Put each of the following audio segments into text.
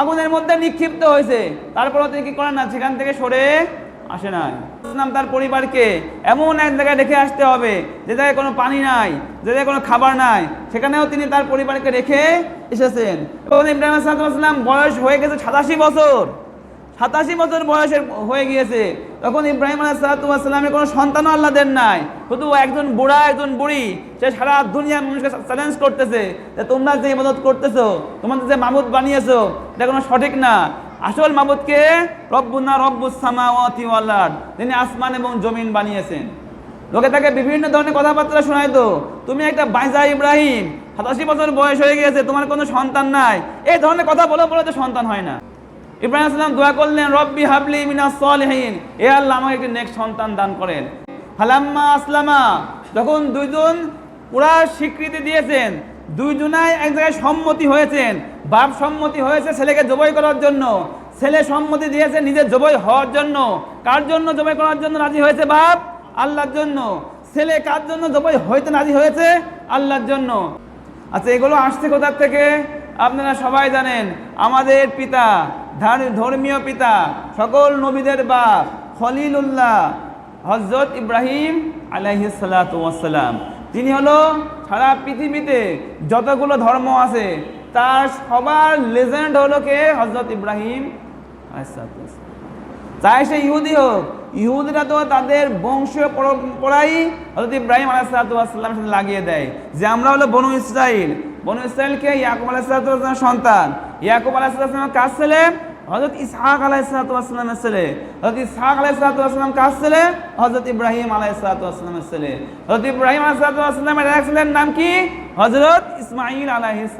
আগুনের মধ্যে নিক্ষিপ্ত হয়েছে। তারপরও তিনি কি করেন না? সেখান থেকে সরে আসে নাই। ইসলাম তার পরিবারকে এমন এক জায়গায় রেখে আসতে হবে, যে জায়গায় কোনো পানি নাই, যে জায়গায় কোনো খাবার নাই, সেখানেও তিনি তার পরিবারকে রেখে এসেছেন। এবং ইব্রাহিম আসলাম বয়স হয়ে গেছে সাতাশি বছর। সাতাশি বছর বয়সের হয়ে গিয়েছে, তখন ইব্রাহিম আলাইসালামের কোনো সন্তানও আল্লাহ দেন নাই। শুধু একজন বুড়া, একজন বুড়ি, সে সারা দুনিয়ার মানুষকে চ্যালেঞ্জ করতেছে যে তোমরা যে ইবাদত করতেছো, তোমাদের যে মামুদ বানিয়েছো, এটা কোনো সঠিক না। আসল মাবুদকে রব্বুনা রব্বুস সামাওয়াতি ওয়াল আরদ তিনি আসমান এবং জমিন বানিয়েছেন। লোকে তাকে বিভিন্ন ধরনের কথাবার্তা শোনায় তো, তুমি একটা বাইজা ইব্রাহিম, সাতাশি বছর বয়স হয়ে গিয়েছে, তোমার কোনো সন্তান নাই। এই ধরনের কথা বলে বলে তো সন্তান হয় না। ইব্রাহিম আসলাম দোয়া করলেন, রব্বি হাবলি মিনাস সলিহিন। এ আল্লাহ আমাকে একটি নেক্সট সন্তান দান করেন। হালাম্মা আসলামা, যখন দুইজন পুরা স্বীকৃতি দিয়েছেন, দুইজনাই এক জায়গায় সম্মতি হয়েছেন। বাপ সম্মতি হয়েছে ছেলেকে জবাই করার জন্য। ছেলে সম্মতি দিয়েছে নিজের জবাই হওয়ার জন্য। কার জন্য জবাই করার জন্য রাজি হয়েছে বাপ? আল্লাহর জন্য। ছেলে কার জন্য জবাই হইতে রাজি হয়েছে? আল্লাহর জন্য। আচ্ছা এগুলো আসছে কোথার থেকে? আপনারা সবাই জানেন, আমাদের পিতা ধর্মীয় পিতা, সকল নবীদের বাপ, খলিলুল্লাহ হজরত ইব্রাহিম আলাইহিসালাম তিনি হলো সারা পৃথিবীতে যতগুলো ধর্ম আছে, তার সবার লেজেন্ড হলো কে? হজরত ইব্রাহিম চাই সে ইহুদি হোক। ইহুদিরা তো তাদের বংশীয় পরম্পরাই হজরত ইব্রাহিম আলাইসালামের সাথে লাগিয়ে দেয়। যে আমরা হলো বনু ইসরাইল। বনু ইসরাইলকে ইয়াকুব আলাইসালামের সন্তান। ইয়াকুব আলাইসালামের কাজ ছেলে? হজরত ইসহাক আলাইসালামের ছেলে। হজরত ইসহাক আলাইসালাম কাজ ছেলে? হজরত ইব্রাহিম আলাইসালামের ছেলে। হজরত ইব্রাহিম আলাইসালামের এক ছেলের নাম কি? হজরত ইসমাইল আলাইহিস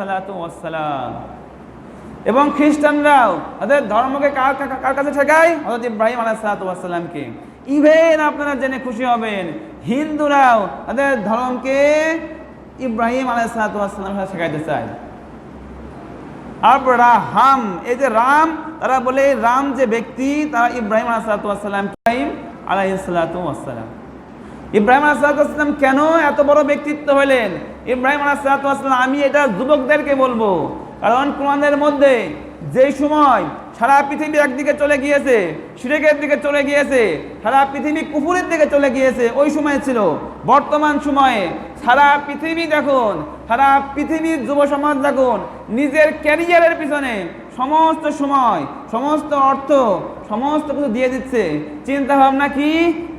এবং খ্রিস্টানরাও, তাদের ধর্মকে কার কার- কাছে ঠেকায়? হজরত ইব্রাহিম আলাইসালামকে ইভেন আপনারা জেনে খুশি হবেন, হিন্দুরাও তাদের ধর্মকে ইব্রাহিম আলাইসালামের সাথে ঠেকাইতে চায়। আব্রাহাম এই যে রাম, তারা বলে রাম যে ব্যক্তি, তারা ইব্রাহিম আলাইসালাম ইব্রাহিম আলাইসালাম ইব্রাহিম আলাইসালাম কেন এত বড় ব্যক্তিত্ব হলেন? ইব্রাহিম আলাইসালাম আমি এটা যুবকদেরকে বলব। কারণ কোরআনের মধ্যে যে সময় সারা পৃথিবী একদিকে চলে গিয়েছে, সিরেকের দিকে চলে গিয়েছে, সারা পৃথিবী কুকুরের দিকে চলে গিয়েছে, ওই সময় ছিল। বর্তমান সময়ে সারা পৃথিবী দেখুন, সারা পৃথিবীর যুব সমাজ দেখুন, নিজের ক্যারিয়ারের পিছনে সমস্ত সময়, সমস্ত অর্থ, সমস্ত কিছু দিয়ে দিচ্ছে। চিন্তা ভাবনা কি?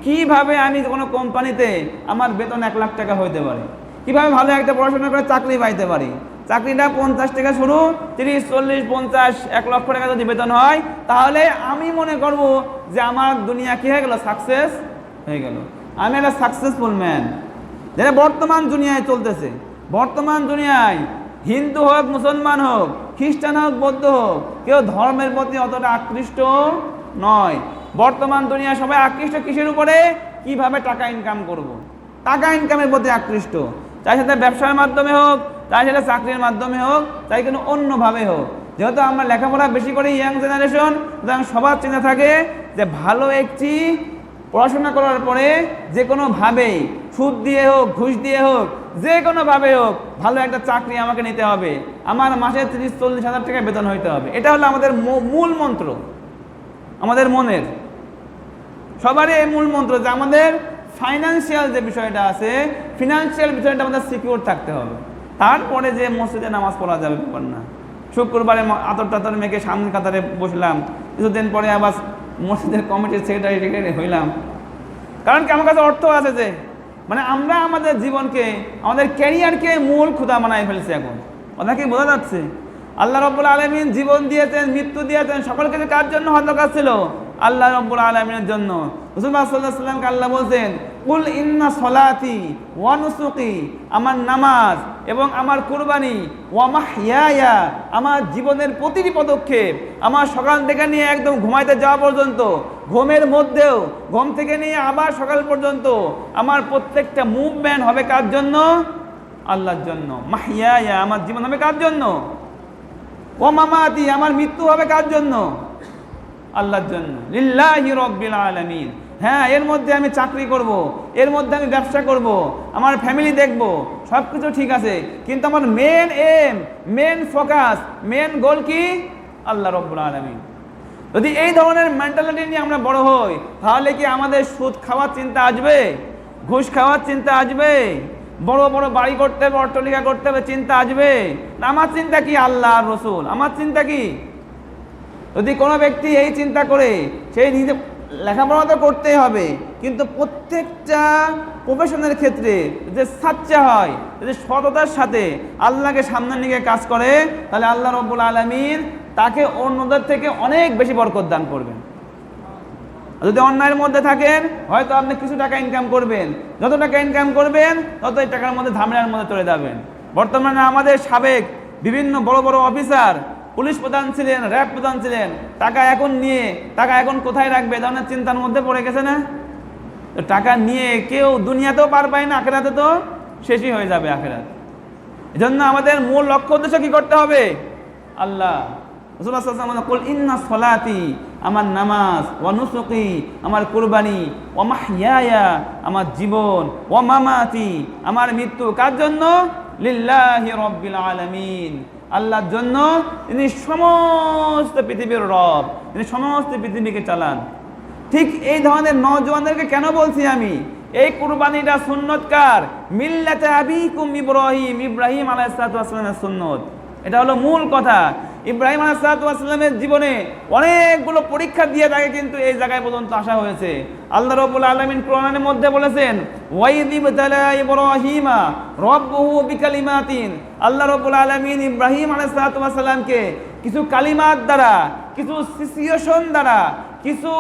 কীভাবে আমি কোনো কোম্পানিতে আমার বেতন এক লাখ টাকা হইতে পারে? কীভাবে ভালো একটা পড়াশোনা করে চাকরি পাইতে পারি? চাকরিটা পঞ্চাশ টাকা শুরু, তিরিশ, চল্লিশ, পঞ্চাশ, এক লক্ষ টাকা যদি বেতন হয়, তাহলে আমি মনে করব যে আমার দুনিয়া কি হয়ে গেল? সাকসেস হয়ে গেল। আমি একটা সাকসেসফুল ম্যান যেটা বর্তমান দুনিয়ায় চলতেছে। বর্তমান দুনিয়ায় হিন্দু হোক, মুসলমান হোক, খ্রিস্টান হোক, বৌদ্ধ হোক, কেউ ধর্মের প্রতি অতটা আকৃষ্ট নয়। বর্তমান দুনিয়া সবাই আকৃষ্ট কিসের উপরে? কীভাবে টাকা ইনকাম করব। টাকা ইনকামের প্রতি আকৃষ্ট। চাই সেটা ব্যবসার মাধ্যমে হোক চাই সেটা চাকরির মাধ্যমে হোক চাই কোনো অন্যভাবে হোক। যেহেতু আমরা লেখাপড়া বেশি করি ইয়াং জেনারেশন সুতরাং সবার চিন্তা থাকে যে ভালো একটি পড়াশোনা করার পরে যে কোনোভাবেই সুদ দিয়ে হোক, ঘুষ দিয়ে হোক, যে কোনোভাবে হোক, ভালো একটা চাকরি আমাকে নিতে হবে। আমার মাসে তিরিশ, চল্লিশ হাজার টাকা বেতন হইতে হবে। এটা হলো আমাদের মূল মন্ত্র। আমাদের মনের। সবারই এই মূল মন্ত্র যে আমাদের ফাইন্যান্সিয়াল যে বিষয়টা আছে ফিনান্সিয়াল বিষয়টা আমাদের সিকিউর থাকতে হবে। তারপরে যে মসজিদে নামাজ পড়া যাবে, ব্যাপার না। শুক্রবারে আতর টাতর মেখে সামনে কাতারে বসলাম। কিছুদিন পরে আবার মসজিদের কমিটির সেক্রেটারি হইলাম। কারণ কি আমার কাছে অর্থ আছে যে মানে আমরা আমাদের জীবনকে, আমাদের ক্যারিয়ারকে মূল ক্ষুদা বানায় ফেলছি এখন। কি বোঝা যাচ্ছে। আল্লাহ রব্বুল আলমিন জীবন দিয়েছেন, মৃত্যু দিয়েছেন, সকল কিছু কার জন্য কাজ ছিল? আল্লাহ রব্বুল আলমিনের জন্য। সাল্লাহ আল্লাহ বলছেন, কুল ইন্না সলাতি ওয়া নুসুকি, আমার নামাজ এবং আমার কুরবানি ওয়া মাহইয়ায়া, আমার জীবনের প্রতিটি পদক্ষেপ, আমার সকাল থেকে নিয়ে একদম ঘুমাইতে যাওয়া পর্যন্ত ঘুমের মধ্যেও, ঘুম থেকে নিয়ে আবার সকাল পর্যন্ত আমার প্রত্যেকটা মুভমেন্ট হবে কার জন্য? আল্লাহর জন্য। মাহিয়া আমার জীবন হবে কার জন্য? ও মামাতি, আমার মৃত্যু হবে কার জন্য? আল্লাহর জন্য। লিল্লাহি রব্বিল আলামিন। হ্যাঁ এর মধ্যে আমি চাকরি করব, এর মধ্যে আমি ব্যবসা করব, আমার ফ্যামিলি দেখব সব কিছু ঠিক আছে। কিন্তু আমার main M main focus main goal কি? আল্লাহ রব্বুল আলমিন। যদি এই ধরনের মেন্টালিটি নিয়ে আমরা বড় হই, তাহলে কি আমাদের সুদ খাওয়ার চিন্তা আসবে? ঘুষ খাওয়ার চিন্তা আসবে? বড় বড় বাড়ি করতে হবে, অট্টলিকা করতে হবে, চিন্তা আসবে? আমার চিন্তা কি আল্লাহ রসুল? আমার চিন্তা কি? যদি কোনো ব্যক্তি এই চিন্তা করে সেই নিজে লেখাপড়া তো করতেই হবে, কিন্তু প্রত্যেকটা প্রফেশনের ক্ষেত্রে যে সাচ্চা হয় যদি সততার সাথে আল্লাহকে সামনে নিয়ে কাজ করে, তাহলে আল্লাহ রব্বুল আলমিন তাকে অন্যদের থেকে অনেক বেশি বরকত দান করবেন। যদি অন্যায়ের মধ্যে থাকেন, হয়তো আপনি কিছু টাকা ইনকাম করবেন। যত টাকা ইনকাম করবেন তত এই টাকার মধ্যে ঝামেলার মধ্যে চলে যাবেন। বর্তমানে আমাদের সাবেক বিভিন্ন বড় বড় অফিসার, পুলিশ প্রধান ছিলেন, র্যাব প্রধান ছিলেন, টাকা এখন নিয়ে, টাকা এখন কোথায় রাখবে ধরনের চিন্তার মধ্যে পড়ে গেছে না? টাকা নিয়ে কেউ দুনিয়াতেও পার পায় না, আখেরাতে তো শেষই হয়ে যাবে আখেরাত। এজন্য আমাদের মূল লক্ষ্য উদ্দেশ্য কি করতে হবে? আল্লাহ বলেন, ইন্না সলাতি আমার নামাজ ওয়া নুসুকি আমার কুরবানি ওয়া মাহইয়ায়া আমার জীবন ওয়া মামাতি আমার মৃত্যু। কার জন্য? লিল্লাহি রাব্বিল আলামিন। আল্লাহর জন্য তিনি সমস্ত পৃথিবীর রব তিনি সমস্ত পৃথিবীকে চালান। ঠিক এই ধরনের নজওয়ানদেরকে কেন বলছি আমি? এই কুরবানিটা সুন্নতকার মিল্লাতে আবিকুম ইব্রাহিম ইব্রাহিম আলাইসালামের সুন্নত। এটা হলো মূল কথা। ইব্রাহিম আলাইসালামের জীবনে অনেকগুলো পরীক্ষা দিয়ে তাকে কিন্তু এই জায়গায় পর্যন্ত আসা হয়েছে। আল্লাহ রবুল আলমিন কোরআনের মধ্যে বলেছেন আল্লাহ রবুল আলমিন ইব্রাহিম আলাইসালামকে কিছু কালিমাত দ্বারা, কিছু সিচুয়েশন দ্বারা, কিছু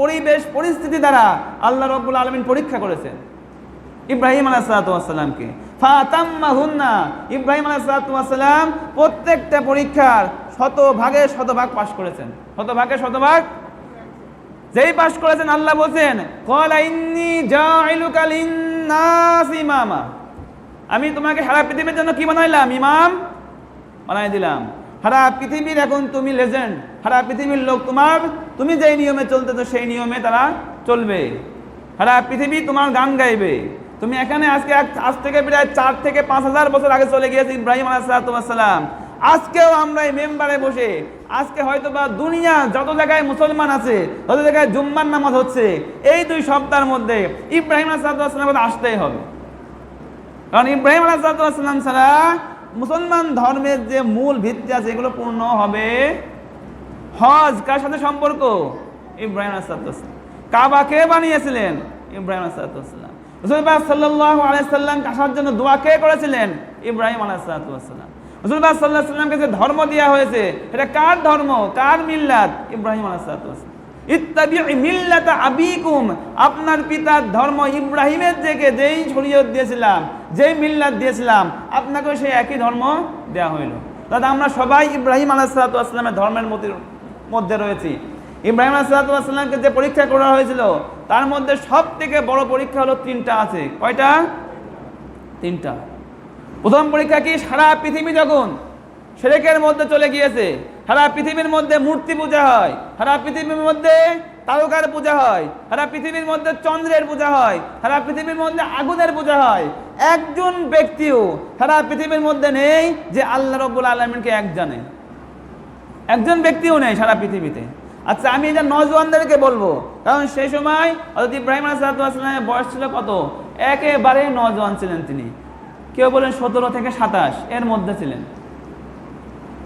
পরিবেশ, পরিস্থিতি দ্বারা আল্লাহ রব্বুল আলমিন পরীক্ষা করেছেন। ইব্রাহিম আলাহাতামকে ফাতাম্মা হুন্না ইব্রাহিম আলাহাতাম প্রত্যেকটা পরীক্ষার শত ভাগে শতভাগ পাশ করেছেন। শতভাগে শতভাগ? যেই পাশ করেছেন আল্লাহ বলছেন, কলা ইন্নি জাইলুকা লিন্নাস ইমামা। আমি তোমাকে সারা পৃথিবীর জন্য কি বানাইলাম? ইমাম বানাই দিলাম। সারা পৃথিবীর এখন তুমি লেজেন্ড, সারা পৃথিবীর লোক তোমার, তুমি যেই নিয়মে চলতে তো সেই নিয়মে তারা চলবে। সারা পৃথিবী তোমার গান গাইবে। তুমি এখানে আজকে আজ থেকে প্রায় চার থেকে পাঁচ হাজার বছর আগে চলে গিয়েছে ইব্রাহিম আলাহাতাম আজকেও আমরা এই মেম্বারে বসে, আজকে হয়তো বা দুনিয়া যত জায়গায় মুসলমান আছে, তত জায়গায় জুম্মার নামাজ হচ্ছে, এই দুই সপ্তাহের মধ্যে ইব্রাহিম আলাহাতামের আসতেই হবে। কারণ ইব্রাহিম আলাহাতাম ছাড়া মুসলমান ধর্মের যে মূল ভিত্তি আছে, এগুলো পূর্ণ হবে হজ। কার সাথে সম্পর্ক? ইব্রাহিম আলাহাতাম কাবা কে বানিয়েছিলেন? ইব্রাহিম আলাহাতাম রসুলবাহ সাল্লাহ আলাইসাল্লাম আসার জন্য দোয়া কে করেছিলেন? ইব্রাহিম আলাহাতাম রসুলবাহ সাল্লাহ সাল্লামকে যে ধর্ম দেওয়া হয়েছে, এটা কার ধর্ম? কার মিল্লাত? ইব্রাহিম আলাহাতাম ইত্তাবি মিল্লাত আবিকুম। আপনার পিতার ধর্ম ইব্রাহিমের থেকে যেই শরীয়ত দিয়েছিলাম, যেই মিল্লাত দিয়েছিলাম, আপনাকেও সেই একই ধর্ম দেওয়া হইল। দাদা আমরা সবাই ইব্রাহিম আলাহাতামের ধর্মের মধ্যে রয়েছি। ইব্রাহিম আলাহাতামকে যে পরীক্ষা করা হয়েছিল, তার মধ্যে সব থেকে বড় পরীক্ষা হলো তিনটা আছে। কয়টা? তিনটা। প্রথম পরীক্ষা কি? সারা পৃথিবী যখন সেরেকের মধ্যে চলে গিয়েছে, সারা পৃথিবীর মধ্যে মূর্তি পূজা হয়, সারা পৃথিবীর মধ্যে তারকার পূজা হয়, সারা পৃথিবীর মধ্যে চন্দ্রের পূজা হয়, সারা পৃথিবীর মধ্যে আগুনের পূজা হয়। একজন ব্যক্তিও সারা পৃথিবীর মধ্যে নেই যে আল্লাহ রব্বুল আলমিনকে এক জানে। একজন ব্যক্তিও নেই সারা পৃথিবীতে। আচ্ছা আমি এটা নজওয়ানদেরকে বলব। কারণ সেই সময় হজরত ইব্রাহিম আলাইসালামের বয়স ছিল কত? একেবারে নজওয়ান ছিলেন তিনি। কেউ বলেন সতেরো থেকে সাতাশ, এর মধ্যে ছিলেন।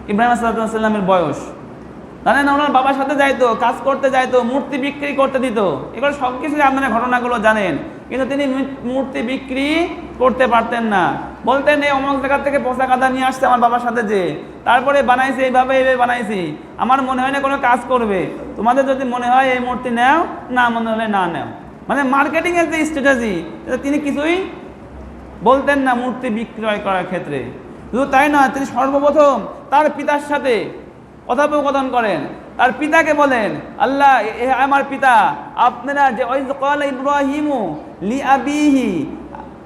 ইব্রাহিম আসালামের বয়স। জানেন, ওনার বাবার সাথে যাইতো, কাজ করতে যাইতো, মূর্তি বিক্রি করতে দিত। এগুলো সব কিছুই আপনারা ঘটনাগুলো জানেন। কিন্তু তিনি মূর্তি বিক্রি করতে পারতেন না। বলতেন, এই অমুক জায়গা থেকে পোষা কাদা নিয়ে আসছে আমার বাবার সাথে যে। তারপরে বানাইছি, এইভাবে এইভাবে বানাইছি। আমার মনে হয় না কোনো কাজ করবে। তোমাদের যদি মনে হয় এই মূর্তি নেও, না মনে হলে না নেও। মানে মার্কেটিংয়ের যে স্ট্র্যাটেজি তিনি কিছুই বলতেন না মূর্তি বিক্রয় করার ক্ষেত্রে। শুধু তাই নয়, তিনি সর্বপ্রথম তার পিতার সাথে কথোপকথন করেন। তার পিতাকে বলেন, আল্লাহ আমার পিতা, আপনারা যে, ওই ক্বালা ইব্রাহিমু লি আবিহি,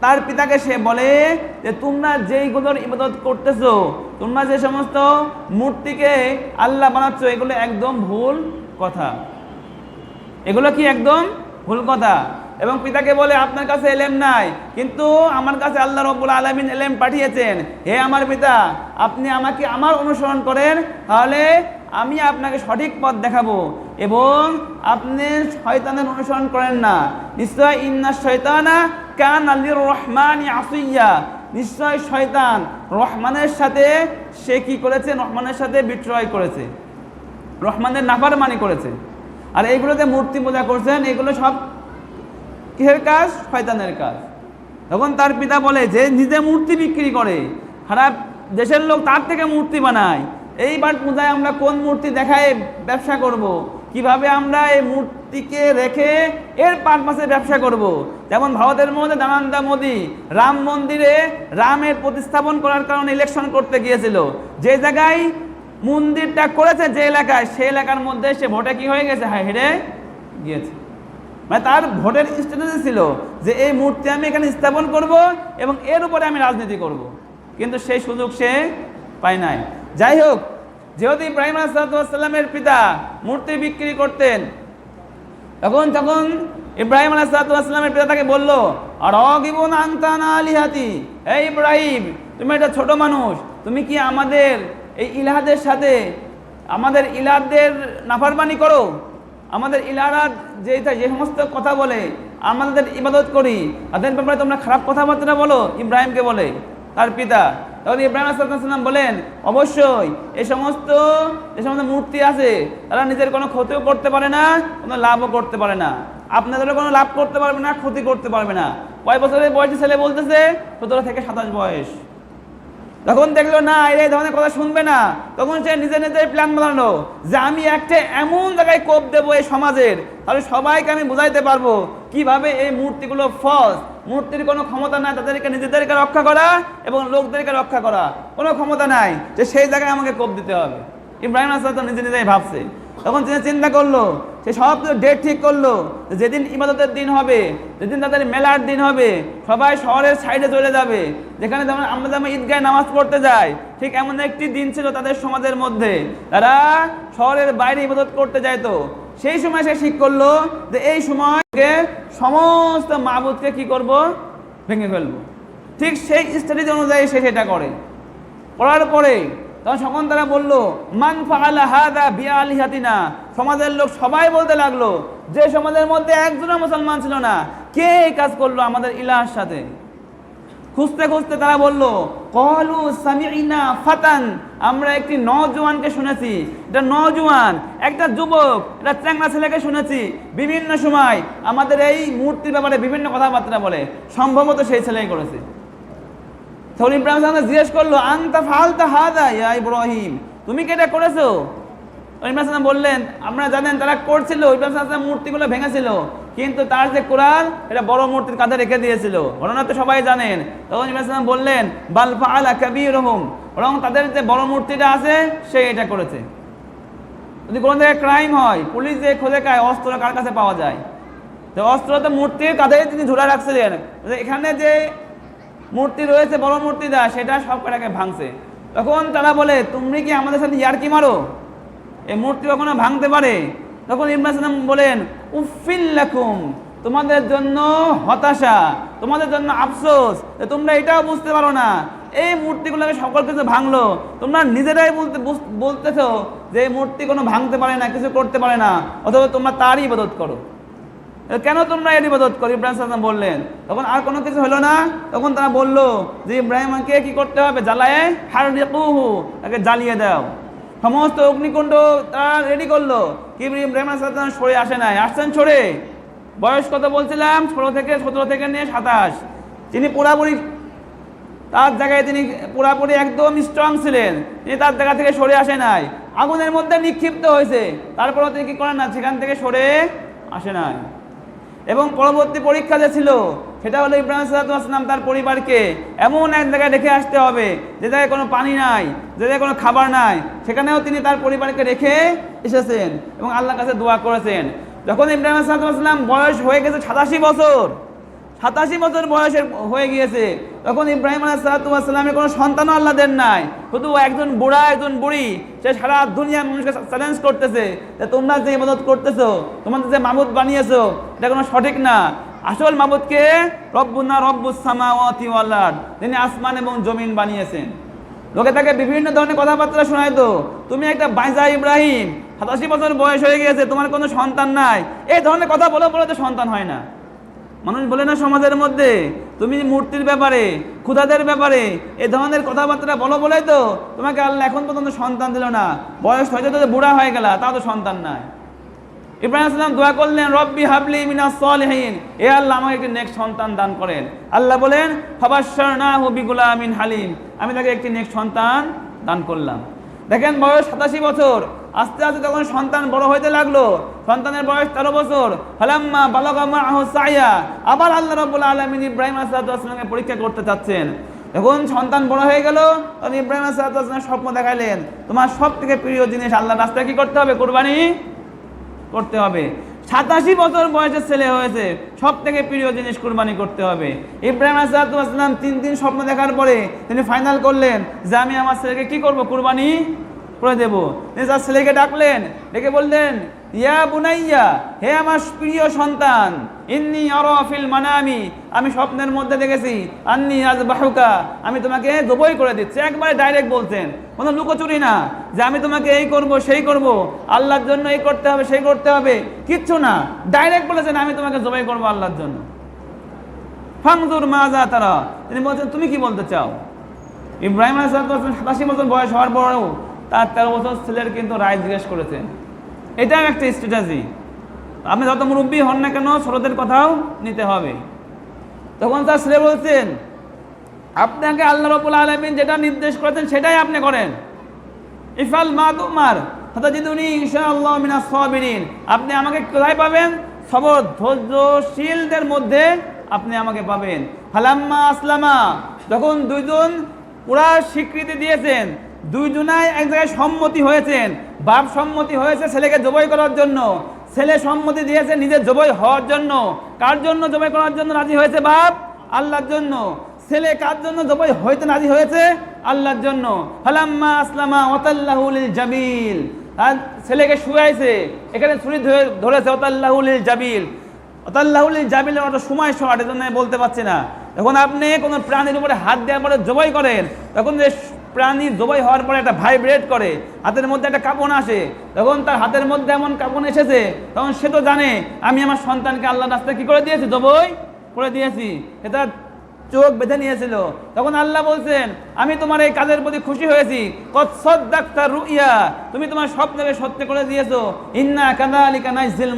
তার পিতাকে সে বলে যে, তোমরা যেইগুলোর ইবাদত করতেছো, তোমরা যে সমস্ত মূর্তিকে আল্লাহ বানাচ্ছ, এগুলো একদম ভুল কথা। এগুলো কি একদম ভুল কথা? এবং পিতাকে বলে, আপনার কাছে এলেম নাই, কিন্তু আমার কাছে আল্লাহ রব্বুল আলমিন এলেম পাঠিয়েছেন। হে আমার পিতা, আপনি আমাকে আমার অনুসরণ করেন, তাহলে আমি আপনাকে সঠিক পথ দেখাবো এবং আপনি শয়তানের অনুসরণ করেন না। নিশ্চয় ইন্না শয়তানা কান আল্লির রহমান আসুইয়া নিশ্চয় শয়তান রহমানের সাথে সে কি করেছে? রহমানের সাথে বিক্রয় করেছে। রহমানের নাফার মানি করেছে। আর এইগুলোতে মূর্তি পূজা করছেন, এগুলো সব কিসের কাজ? শয়তানের কাজ। তখন তার পিতা বলে, যে নিজে মূর্তি বিক্রি করে, খারাপ দেশের লোক তার থেকে মূর্তি বানায় এইবার পূজায় আমরা কোন মূর্তি দেখায় ব্যবসা করব। কীভাবে আমরা এই মূর্তিকে রেখে এর পারপাসে ব্যবসা করব। যেমন ভারতের মধ্যে দানান্দা মোদী রাম মন্দিরে রামের প্রতিস্থাপন করার কারণে ইলেকশন করতে গিয়েছিল যে জায়গায় মন্দিরটা করেছে যে এলাকায় সেই এলাকার মধ্যে সে ভোটে কি হয়ে গেছে হ্যাঁ হেরে গিয়েছে মানে তার ভোটের স্ট্র্যাটেজি ছিল যে এই মূর্তি আমি এখানে স্থাপন করব এবং এর উপরে আমি রাজনীতি করব। কিন্তু সেই সুযোগ সে পায় নাই যাই হোক যেহেতু ইব্রাহিম আসালামের পিতা মূর্তি বিক্রি করতেন, তখন তখন ইব্রাহিম আলাহিসামের পিতা তাকে বলল আর অগিবন আংতানা আলিহাতি এই ইব্রাহিম, তুমি একটা ছোট মানুষ, তুমি কি আমাদের এই ইলাহাদের সাথে, আমাদের ইলাহাদের নাফারবানি করো? আমাদের ইলাহারা যে যে সমস্ত কথা বলে আমাদের ইবাদত করি। তাদের ব্যাপারে তোমরা খারাপ কথাবার্তা বলো, ইব্রাহিমকে বলে তার পিতা। তখন ইব্রাহিম আসলাম বলেন, অবশ্যই এ সমস্ত যে সমস্ত মূর্তি আছে, তারা নিজের কোনো ক্ষতিও করতে পারে না, কোনো লাভও করতে পারে না। আপনাদেরও কোনো লাভ করতে পারবে না, ক্ষতি করতে পারবে না। কয় বছরের বয়সী ছেলে বলতেছে, সতেরো থেকে সাতাশ বয়স। তখন দেখল, না এরা এই ধরনের কথা শুনবে না। তখন সে নিজে নিজের প্ল্যান বানালো যে আমি একটা এমন জায়গায় কোপ দেবো এই সমাজের, তাহলে সবাইকে আমি বুঝাইতে পারব কীভাবে এই মূর্তিগুলো ফলস মূর্তির কোনো ক্ষমতা নাই, তাদেরকে নিজেদেরকে রক্ষা করা এবং লোকদেরকে রক্ষা করা। কোনো ক্ষমতা নাই যে সেই জায়গায় আমাকে কোপ দিতে হবে। ইব্রাহিম আসলাম নিজে নিজেই ভাবছে। তখন তিনি চিন্তা করল, সে সব ডেট ঠিক করল যেদিন ইবাদতের দিন হবে, যেদিন তাদের মেলার দিন হবে, সবাই শহরের সাইডে চলে যাবে। যেখানে যেমন আমরা যেমন ঈদগায় নামাজ পড়তে যাই, ঠিক এমন একটি দিন ছিল তাদের সমাজের মধ্যে। তারা শহরের বাইরে ইবাদত করতে যাইতো। সেই সময় সে ঠিক করল যে এই সময়কে সমস্ত মাহবুদকে কি করব? ভেঙে ফেলব। ঠিক সেই স্ট্র্যাটেজি অনুযায়ী সে সেটা করে। করার পরে তখন সকল তারা বলল, মান ফাহালা হাদা বিআলিহাতিনা? সমাজের লোক সবাই বলতে লাগল, যে সমাজের মধ্যে একজনও মুসলমান ছিল না, কে এই কাজ করল আমাদের ইলাহার সাথে? খুঁজতে খুঁজতে তারা বলল, কলু সামিনা ফাতান। আমরা একটি নজওয়ানকে শুনেছি। এটা নজওয়ান একটা যুবক, এটা চ্যাংরা ছেলেকে শুনেছি। বিভিন্ন সময় আমাদের এই মূর্তির ব্যাপারে বিভিন্ন কথাবার্তা বলে। সম্ভবত সেই ছেলেই করেছে। তখন ইব্রাহিম জিজ্ঞেস করল, আন্তা ফালতা হাদা ইয়া ইব্রাহিম? তুমি কি এটা করেছ? ইব্রাহিম বললেন, আমরা জানেন তারা করছিল। ইব্রাহিম মূর্তিগুলো ভেঙেছিল। কিন্তু তার যে কোরআন, এটা বড় মূর্তির কাঁধে রেখে দিয়েছিল। ঘটনা তো সবাই জানেন। তখন ইব্রাহিম বললেন, বাল ফাআলা কাবীর রহম বরং তাদের যে বড় মূর্তিটা আছে, সে এটা করেছে। যদি কোনো জায়গায় ক্রাইম হয়, পুলিশ যে খোঁজে খায়, অস্ত্র কার কাছে পাওয়া যায়? তো অস্ত্র তো মূর্তির কাঁধে তিনি ঝুলা রাখছিলেন। এখানে যে মূর্তি রয়েছে, বড় মূর্তিটা, সেটা সব কটাকে ভাঙছে। তখন তারা বলে, তুমি কি আমাদের সাথে ইয়ারকি মারো? এই মূর্তি কখনো ভাঙতে পারে? তখন ইব্রাহিম বলেন উফিল্লাকুম তোমাদের জন্য হতাশা, তোমাদের জন্য আফসোস তোমরা এটাও বুঝতে পারো না। এই মূর্তিগুলোকে সকল কিছু ভাঙলো। তোমরা নিজেরাই বলতে বলতেছো যে এই মূর্তি কোনো ভাঙতে পারে না, কিছু করতে পারে না, অথবা তোমরা তারই ইবাদত করো। কেন তোমরা এর ইবাদত করো? ইব্রাহিম সাল্লাম বললেন, তখন আর কোনো কিছু হলো না? তখন তারা বলল যে ইব্রাহিমকে কি করতে হবে? জ্বালায় হার তাকে জ্বালিয়ে দাও। সমস্ত অগ্নিকুণ্ড তারা রেডি করল। কি ইব্রাহিম সাল্লাম সরে আসে নাই। আসছেন সরে বয়স কত বলছিলাম? ষোলো থেকে সতেরো থেকে নিয়ে সাতাশ। তিনি পুরাপুরি তার জায়গায় তিনি পুরাপুরি একদম স্ট্রং ছিলেন। তিনি তার জায়গা থেকে সরে আসে নাই। আগুনের মধ্যে নিক্ষিপ্ত হয়েছে। তারপরেও তিনি কি করেন না? সেখান থেকে সরে আসে নাই। এবং পরবর্তী পরীক্ষা যে ছিল, সেটা হলো ইব্রাহিম সাল্লাম তার পরিবারকে এমন এক জায়গায় রেখে আসতে হবে, যে জায়গায় কোনো পানি নাই, যে জায়গায় কোনো খাবার নাই, সেখানেও তিনি তার পরিবারকে রেখে এসেছেন এবং আল্লাহর কাছে দোয়া করেছেন। যখন ইব্রাহিম সাল্লাম বয়স হয়ে গেছে সাতাশি বছর সাতাশি বছর বয়সের হয়ে গিয়েছে, তখন ইব্রাহিম আলাইসালামের কোনো সন্তানও আল্লাহ দেন নাই। শুধু একজন বুড়া, একজন বুড়ি, সে সারা দুনিয়া মানুষকে চ্যালেঞ্জ করতেছে যে তোমরা যে ইবাদত করতেছো, তোমাদের যে মামুদ বানিয়েছো, এটা কোনো সঠিক না। আসল মাবুদকে রব্বুনা রব্বুস সামাওয়াতি ওয়াল আরদ, তিনি আসমান এবং জমিন বানিয়েছেন। লোকে তাকে বিভিন্ন ধরনের কথাবার্তা শোনায় তো, তুমি একটা বাইজা ইব্রাহিম, সাতাশি বছর বয়স হয়ে গিয়েছে, তোমার কোনো সন্তান নাই। এই ধরনের কথা বলে বলে তো সন্তান হয় না। মানুষ বলে না সমাজের মধ্যে? তুমি মূর্তির ব্যাপারে, ক্ষুধাদের ব্যাপারে, এ ধরনের কথাবার্তা বলো বলেই তো তোমাকে আল্লাহ এখন পর্যন্ত সন্তান দিল না। বয়স হয়তো তো বুড়া হয়ে গেলা, তাও তো সন্তান নাই। ইব্রাহিম আসলাম দোয়া করলেন, রব্বি হাবলি মিনাস সলিহিন। এ আল্লাহ আমাকে একটি নেক্সট সন্তান দান করেন। আল্লাহ বলেন, ফাবাশশারনাহু বিগুলামিন হালিম। আমি তাকে একটি নেক্সট সন্তান দান করলাম। দেখেন বয়স সাতাশি বছর। আস্তে আস্তে যখন সন্তান বড় হইতে লাগল। সন্তানের বয়স তেরো বছর। ফালাম্মা বালাগামা আহ সাইয়া। আবার আল্লাহ রব্বুল আলমিন ইব্রাহিম আসলামকে পরীক্ষা করতে চাচ্ছেন। যখন সন্তান বড় হয়ে গেল, তখন ইব্রাহিম আসলাম স্বপ্ন দেখাইলেন, তোমার সব থেকে প্রিয় জিনিস আল্লাহ রাস্তায় কি করতে হবে? কোরবানি করতে হবে। সাতাশি বছর বয়সের ছেলে হয়েছে সব থেকে প্রিয় জিনিস কুরবানি করতে হবে। ইব্রাহিম আসালাম তিন দিন স্বপ্ন দেখার পরে তিনি ফাইনাল করলেন যে, আমি আমার ছেলেকে কি করব? কুরবানি করে দেব। তার ছেলেকে ডাকলেন, ডেকে বললেন, ইয়া বুনাইয়া, হে আমার প্রিয় সন্তান, ইন্নি অরফিল মানামি, আমি স্বপ্নের মধ্যে দেখেছি, আন্নি আজ বাহুকা আমি তোমাকে দবই করে দিচ্ছি। একবারে ডাইরেক্ট বলছেন, কোনো লুকোচুরি না, যে আমি তোমাকে এই করব, সেই করব, আল্লাহর জন্য এই করতে হবে, সেই করতে হবে, কিচ্ছু না। ডাইরেক্ট বলেছেন, আমি তোমাকে জবাই করব আল্লাহর জন্য। ফাংজুর মাজা তারা, তিনি বলছেন, তুমি কি বলতে চাও? ইব্রাহিম আলাইসালাম সাতাশি বছর বয়স হওয়ার পরেও তার তেরো বছর ছেলের কিন্তু রায় জিজ্ঞেস করেছেন এটাও একটা স্ট্র্যাটেজি আপনি যত মুরব্বী হন না কেন ছোটদের কথাও নিতে হবে। তখন তার ছেলে বলছেন, আপনাকে আল্লাহ রবুল আলমিন যেটা নির্দেশ করেছেন সেটাই আপনি করেন। ইফাল মা তোমার হতাজিদুনি ঈশা আল্লাহ মিনা সবিরিন। আপনি আমাকে কোথায় পাবেন? সবর ধৈর্যশীলদের মধ্যে আপনি আমাকে পাবেন। হালাম্মা আসলামা, যখন দুইজন পুরা স্বীকৃতি দিয়েছেন দুইজনাই এক জায়গায় সম্মতি হয়েছেন। বাপ সম্মতি হয়েছে ছেলেকে জবাই করার জন্য। ছেলে সম্মতি দিয়েছে নিজের জবাই হওয়ার জন্য। কার জন্য জবাই করার জন্য রাজি হয়েছে বাপ? আল্লাহর জন্য। ছেলে কার জন্য জবাই হইতে রাজি হয়েছে? আল্লাহর জন্য। হালাম্মা আসলামা ওতাল্লাহুল জাবিল। আর ছেলেকে শুয়াইছে। এখানে ছুরি ধরে ধরেছে ওতাল্লাহুল জাবিল। ওতাল্লাহুল জাবিলের অত সময় শর্ট এজন্য বলতে পারছি না। যখন আপনি কোনো প্রাণীর উপরে হাত দেওয়ার পরে জবাই করেন, তখন যে প্রাণী জবাই হওয়ার পরে একটা ভাইব্রেট করে, হাতের মধ্যে একটা কাঁপন আসে। তখন তার হাতের মধ্যে এমন কাঁপন এসেছে, তখন সে তো জানে, আমি আমার সন্তানকে আল্লাহ রাস্তায় কি করে দিয়েছি? জবই করে দিয়েছি। এটা চোখ বেঁধে নিয়েছিল। তখন আল্লাহ বলছেন, আমি তোমার এই কাজের প্রতি খুশি হয়েছি। রুইয়া, তুমি তোমার স্বপ্নকে সত্য করে দিয়েছ। ইন্না কাদা আলী কানাইজিল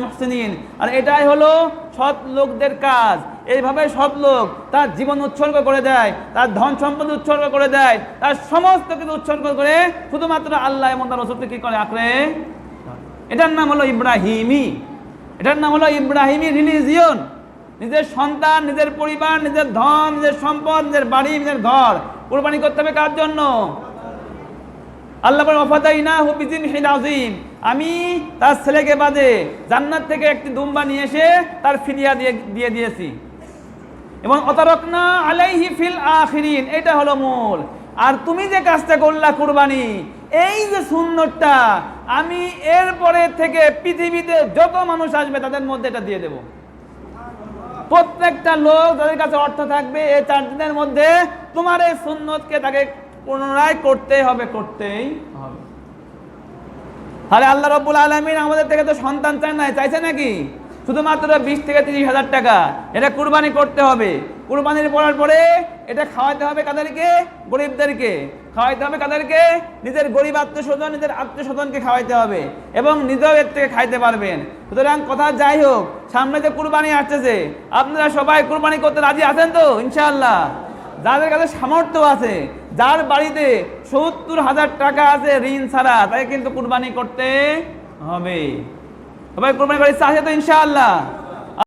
আর এটাই হলো সৎ লোকদের কাজ। এইভাবে সৎ লোক তার জীবন উৎসর্গ করে দেয়, তার ধন সম্পদ উৎসর্গ করে দেয়, তার সমস্ত কিছু উৎসর্গ করে শুধুমাত্র আল্লাহ এবং তার রসুলকে কি করে? আঁকড়ে এটার নাম হলো ইব্রাহিমি। এটার নাম হলো ইব্রাহিমি রিলিজিয়ন। নিজের সন্তান, নিজের পরিবার, নিজের ধন, নিজের সম্পদ, নিজের বাড়ি, নিজের ঘর। কোরবানি করতে হবে কার জন্য? আল্লাহ আমি তার ছেলেকে বাদে জান্নাত থেকে একটি দুম্বা নিয়ে এসে তার ফিরিয়া দিয়ে দিয়ে দিয়েছি। এবং অতারকনা আলাইহি ফিল আখিরিন, এটা হলো মূল। আর তুমি যে কাজটা করলা কুরবানি, এই যে সুন্দরটা আমি এরপরে থেকে পৃথিবীতে যত মানুষ আসবে তাদের মধ্যে এটা দিয়ে দেবো। প্রত্যেকটা লোক যাদের কাছে অর্থ থাকবে এই চার দিনের মধ্যে তোমার এই সুন্নতকে তাকে পুনরায় করতে হবে, করতেই হবে। তাহলে আল্লাহ রব্বুল আলমিন আমাদের থেকে তো সন্তান চায় নাই, চাইছে নাকি? শুধুমাত্র বিশ থেকে তিরিশ হাজার টাকা, এটা কুরবানি করতে হবে। কুরবানির পড়ার পরে এটা খাওয়াতে হবে কাদেরকে? গরিবদেরকে। খাওয়াইতে হবে কাদেরকে? নিজের গরিব আত্মীয় স্বজন নিজের আত্মীয় স্বজনকে খাওয়াইতে হবে এবং নিজেও এর থেকে খাইতে পারবেন। সুতরাং কথা যাই হোক, সামনে যে কুরবানি আসতেছে, আপনারা সবাই কুরবানি করতে রাজি আছেন তো? ইনশাআল্লাহ। যাদের কাছে সামর্থ্য আছে, যার বাড়িতে সত্তর হাজার টাকা আছে ঋণ ছাড়া, তাকে কিন্তু কুরবানি করতে হবে। সবাই কুরবানি করে ইচ্ছা আছে তো? ইনশাআল্লাহ।